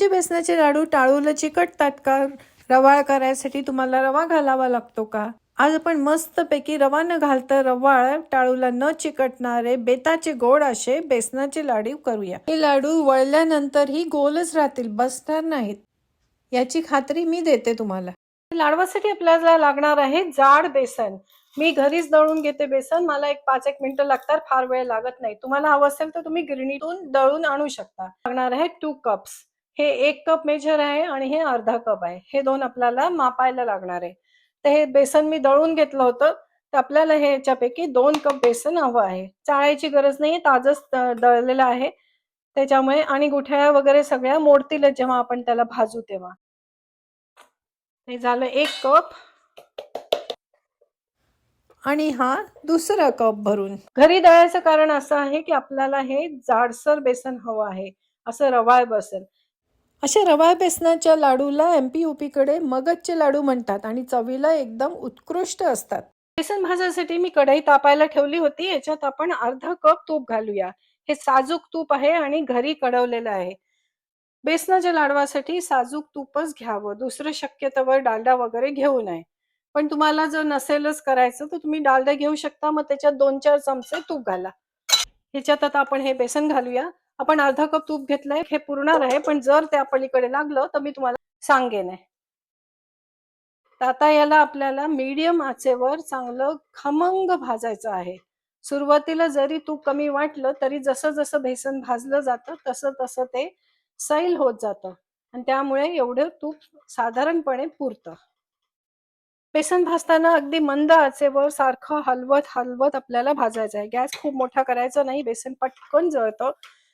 चे बेसनाचे लाडू टाळूला चिकटतात का? रवाळ करायसाठी तुम्हाला रवा घालावा लागतो का? आज आपण मस्तपैकी रवा न घालता रवाळ टाळूला न चिकटणारे बेताचे गोड असे बेसनाचे लाडू करूया. हे लाडू वळल्यानंतरही गोलच राहतील बसणार नाहीत. याची खात्री मी देते तुम्हाला. लाडवासाठी आपल्याला लागणार आहे जाड बेसन. मी घरीच दळून घेते बेसन. मला एक पाच एक मिनिटं लागतात फार वेळ लागत नाही. तुम्हाला हवं असेल तर तुम्ही गिरणीतून दळून आणू शकता. लागणार आहे टू कप्स हे एक कप मेजर आहे आणि हे अर्धा कप आहे. हे दोन आपल्याला मापायला लागणार आहे. तर हे बेसन मी दळून घेतलं होतं. तर आपल्याला हे याच्यापैकी दोन कप बेसन हवं आहे. चाळायची गरज नाही ताजच दळलेलं आहे. त्याच्यामुळे आणि गुठळ्या वगैरे सगळ्या मोडतीलच जेव्हा आपण त्याला भाजू तेव्हा. हे झालं एक कप. आणि हा दुसरा कप भरून. घरी दळायचं कारण असं आहे की आपल्याला हे जाडसर बेसन हवं आहे. असं रवाळ बसेल अशा रवा बेसनाच्या लाडूला एम पी युपी कडे मगजचे लाडू म्हणतात आणि चवीला एकदम उत्कृष्ट असतात. बेसन भाजायसाठी मी कढई तापायला ठेवली होती. याच्यात आपण अर्धा कप तूप घालूया. हे साजूक तूप आहे आणि घरी कडवलेलं आहे. बेसनाच्या लाडवासाठी साजूक तूपच घ्यावं. दुसरं शक्यतोवर डालडा वगैरे घेऊ नये पण तुम्हाला जर नसेलच करायचं तर तुम्ही डालडा घेऊ शकता. मग त्याच्यात दोन चार चमचे तूप घाला. ह्याच्यात आता आपण हे बेसन घालूया. आपण अर्धा कप तूप घेतलंय हे पुरणार आहे पण जर त्या पलीकडे लागलं तर मी तुम्हाला सांगेन. तर आता याला आपल्याला मीडियम आचेवर चांगलं खमंग भाजायचं आहे. सुरुवातीला जरी तूप कमी वाटलं तरी जसं जसं बेसन भाजलं जातं तसं तसं ते सैल होत जातं. आणि त्यामुळे एवढं तूप साधारणपणे पुरतं. बेसन भाजताना अगदी मंद आचेवर सारखं हलवत हलवत आपल्याला भाजायचं आहे. गॅस खूप मोठा करायचा नाही बेसन पटकन जळतं.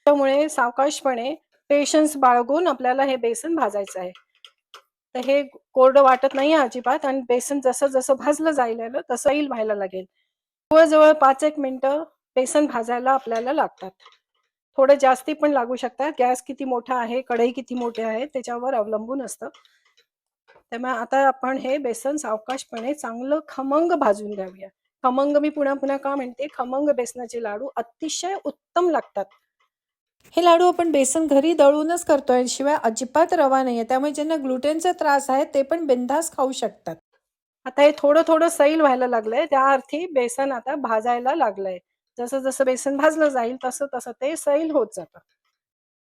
त्यामुळे सावकाशपणे पेशन्स बाळगून आपल्याला हे बेसन भाजायचं आहे. तर हे कोरडं वाटत नाही अजिबात आणि बेसन जसं जसं भाजलं जाईल तसं येईल व्हायला लागेल. जवळजवळ पाच एक मिनिटं बेसन भाजायला आपल्याला लागतात. थोडं जास्ती पण लागू शकतात. गॅस किती मोठा आहे कढई किती मोठी आहे त्याच्यावर अवलंबून असतं. त्यामुळे आता आपण हे बेसन सावकाशपणे चांगलं खमंग भाजून घ्याऊया खमंग मी पुन्हा पुन्हा का म्हणते? खमंग बेसनाचे लाडू अतिशय उत्तम लागतात. हे लाडू आपण बेसन घरी दळूनच करतोय. शिवाय अजिबात रवा नाहीये. त्यामुळे ज्यांना ग्लुटेनचा त्रास आहे ते पण बिंदास खाऊ शकतात. आता हे थोडं थोडं सैल व्हायला लागलंय. त्या अर्थी बेसन आता भाजायला लागलंय. जसं जसं बेसन भाजलं जाईल तसं तसं ते सैल होत जातं.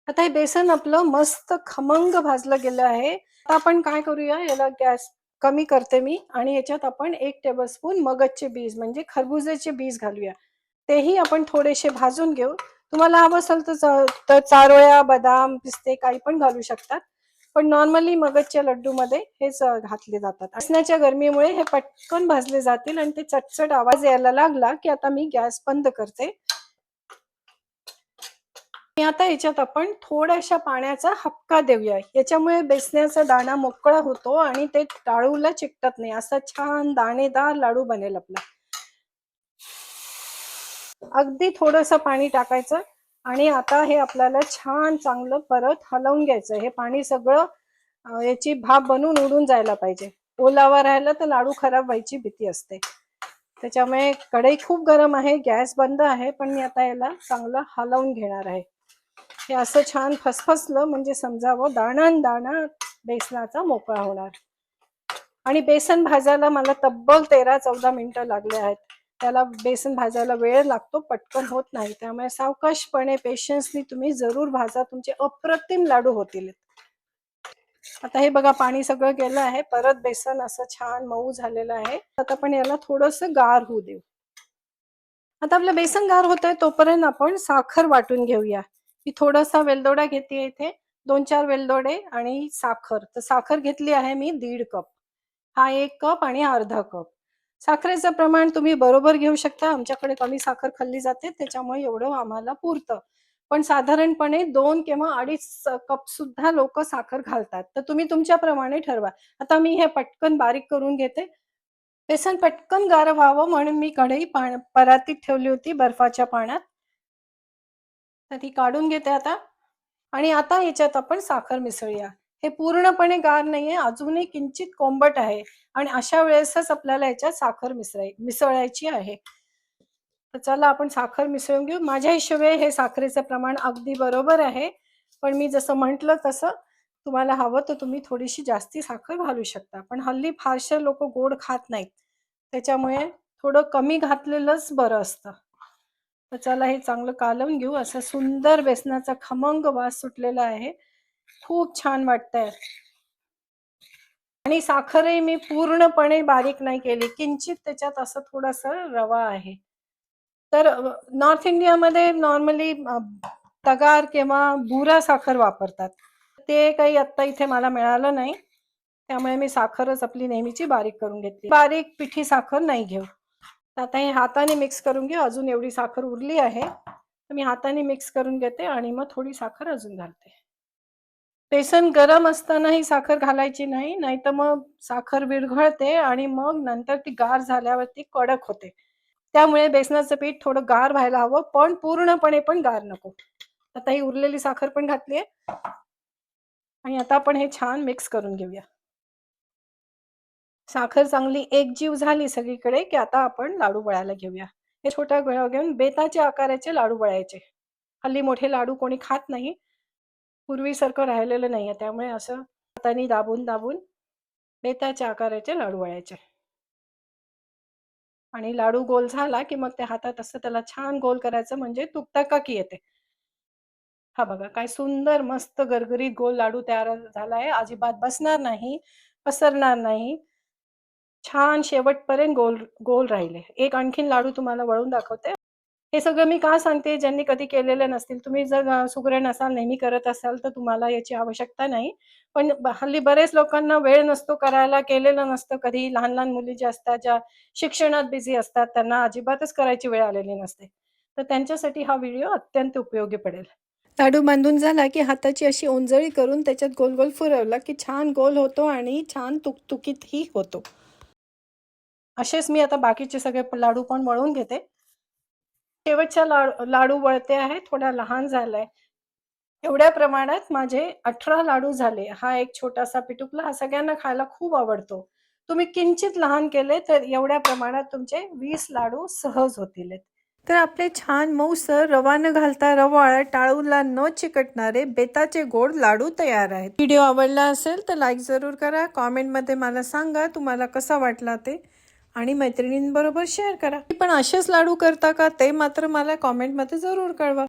आता हे बेसन आपलं मस्त खमंग भाजलं गेलं आहे. आता आपण काय करूया? याला गॅस कमी करते मी आणि याच्यात आपण एक टेबलस्पून मगजचे बीज म्हणजे खरबुजाचे बीज घालूया. तेही आपण थोडेसे भाजून घेऊ. तुम्हाला हवं असेल तर चारोळ्या बदाम पिस्ते काही पण घालू शकतात. पण नॉर्मली मगजच्या लड्डू मध्ये हेच घातले जातात. असण्याच्या गरमीमुळे हे पटकन भाजले जातील आणि ते चटचट आवाज यायला लागला की आता मी गॅस बंद करते. आता याच्यात आपण थोड्याशा पाण्याचा हपका देऊया. याच्यामुळे बेसण्याचा दाणा मोकळा होतो आणि ते टाळूला चिकटत नाही. असा छान दाणेदार लाडू बनेल आपला. अगदी थोडस पाणी टाकायचं आणि आता हे आपल्याला छान चांगलं परत हलवून घ्यायचं. हे पाणी सगळं याची भाप बनून उडून जायला पाहिजे. ओलावा राहिला तर लाडू खराब व्हायची भीती असते. त्याच्यामुळे कढई खूप गरम आहे गॅस बंद आहे पण मी आता याला चांगलं हलवून घेणार आहे. हे असं छान फसफसलं म्हणजे समजावं दाणा दाणा बेसनाचा मोकळा होणार. आणि बेसन भाजायला मला तब्बल तेरा चौदा मिनिटं लागले आहेत. त्याला बेसन भाजायला वेळ लागतो पटकन होत नाही. त्यामुळे सावकाशपणे पेशन्सनी तुम्ही जरूर भाजा. तुमचे अप्रतिम लाडू होतील. आता हे बघा पाणी सगळं गेलं आहे. परत बेसन असं छान मऊ झालेलं आहे. आता आपण याला थोडस गार होऊ देऊ. आता आपलं बेसन गार होत आहे तोपर्यंत आपण साखर वाटून घेऊया. मी थोडासा वेलदोडा घेते इथे. दोन चार वेलदोडे आणि साखर. तर साखर घेतली आहे मी दीड कप. हा एक कप आणि अर्धा कप. साखरेचं प्रमाण तुम्ही बरोबर घेऊ शकता. आमच्याकडे कमी साखर खाल्ली जाते त्याच्यामुळे एवढं आम्हाला पुरतं. पण साधारणपणे दोन किंवा अडीच कप सुद्धा लोक साखर घालतात. तर तुम्ही तुमच्याप्रमाणे ठरवा. आता मी हे पटकन बारीक करून घेते. बेसन पटकन गार व्हावं म्हणून मी कढई परातीत ठेवली होती बर्फाच्या पाण्यात तर ती काढून घेते आता. आणि आता याच्यात आपण साखर मिसळूया. हे पूर्णपणे गार नाहीये अजूनही किंचित कोंबट आहे आणि अशा वेळेसच आपल्याला याच्यात साखर मिसळाय मिसळायची आहे. तर चला आपण साखर मिसळून घेऊ. माझ्या हिशोबे हे साखरेचं प्रमाण अगदी बरोबर आहे. पण मी जसं म्हटलं तसं तुम्हाला हवं तर तुम्ही थोडीशी जास्ती साखर घालू शकता. पण हल्ली फारसे लोक गोड खात नाहीत. त्याच्यामुळे थोडं कमी घातलेलंच बरं असतं. तर चला हे चांगलं कालवून घेऊ. असं सुंदर बेसनाचा खमंग वास सुटलेला आहे. खूप छान वाटतंय. आणि साखरही मी पूर्णपणे बारीक नाही केली. किंचित त्याच्यात असं थोडंसं रवा आहे. तर नॉर्थ इंडियामध्ये नॉर्मली तगार किंवा बुरा साखर वापरतात. ते काही आत्ता इथे मला मिळालं नाही. त्यामुळे मी साखरच आपली नेहमीची बारीक करून घेतली. बारीक पिठी साखर नाही घेऊ. आता हे हाताने मिक्स करून घेऊ. अजून एवढी साखर उरली आहे. तर मी हाताने मिक्स करून घेते आणि मग थोडी साखर अजून घालते. बेसन गरम असतानाही साखर घालायची नाही नाहीतर मग साखर विरघळते आणि मग नंतर ती गार झाल्यावर ती कडक होते. त्यामुळे बेसनाचं पीठ थोडं गार व्हायला हवं पण पूर्णपणे पण गार नको. आता ही उरलेली साखर पण घातली आहे. आणि आता आपण हे छान मिक्स करून घेऊया. साखर चांगली एकजीव झाली सगळीकडे की आता आपण लाडू वळायला घेऊया. हे छोट्या गोळ्या घेऊन बेताच्या आकाराचे लाडू वळायचे. हल्ली मोठे लाडू कोणी खात नाही पूर्वीसारखं राहिलेलं नाहीये. त्यामुळे असं हाताने दाबून दाबून बेताच्या आकाराचे लाडू वळायचे. आणि लाडू गोल झाला की मग त्या हातात असं त्याला छान गोल करायचं म्हणजे तुकताकाकी येते. हा बघा काय सुंदर मस्त गरगरीत गोल लाडू तयार झालाय. अजिबात बसणार नाही पसरणार नाही. छान शेवटपर्यंत गोल गोल राहिले. एक आणखीन लाडू तुम्हाला वळून दाखवते. हे सगळं मी का सांगते? ज्यांनी कधी केलेलं नसतील. तुम्ही जर सुगरण असाल नेहमी करत असाल तर तुम्हाला याची आवश्यकता नाही. पण हल्ली बरेच लोकांना वेळ नसतो करायला केलेलं नसतं कधी. लहान लहान मुली ज्या असतात ज्या शिक्षणात बिझी असतात त्यांना अजिबातच करायची वेळ आलेली नसते. तर त्यांच्यासाठी हा व्हिडिओ अत्यंत उपयोगी पडेल. लाडू बांधून झाला की हाताची अशी ओंजळी करून त्याच्यात गोल गोल फिरवला की छान गोल होतो आणि छान तुकतुकीतही होतो. असेच मी आता बाकीचे सगळे लाडू पण वळून घेते. शेवटच्या लाडू लाडू वळते आहे थोडा लहान झालाय. एवढ्या प्रमाणात माझे अठरा लाडू झाले. हा एक छोटासा पिटुकला हा सगळ्यांना खायला खूप आवडतो. तुम्ही किंचित लहान केले तर एवढ्या प्रमाणात तुमचे वीस लाडू सहज होतील. तर आपले छान मऊसर रवा न घालता रवाळ टाळूला न चिकटणारे बेताचे गोड लाडू तयार आहेत. व्हिडिओ आवडला असेल तर लाईक जरूर करा. कॉमेंटमध्ये मला सांगा तुम्हाला कसा वाटला ते. आणि मैत्रिणींबरोबर शेअर करा. पण असेच लाडू करता का? ते मात्र मला कॉमेंटमध्ये जरूर कळवा.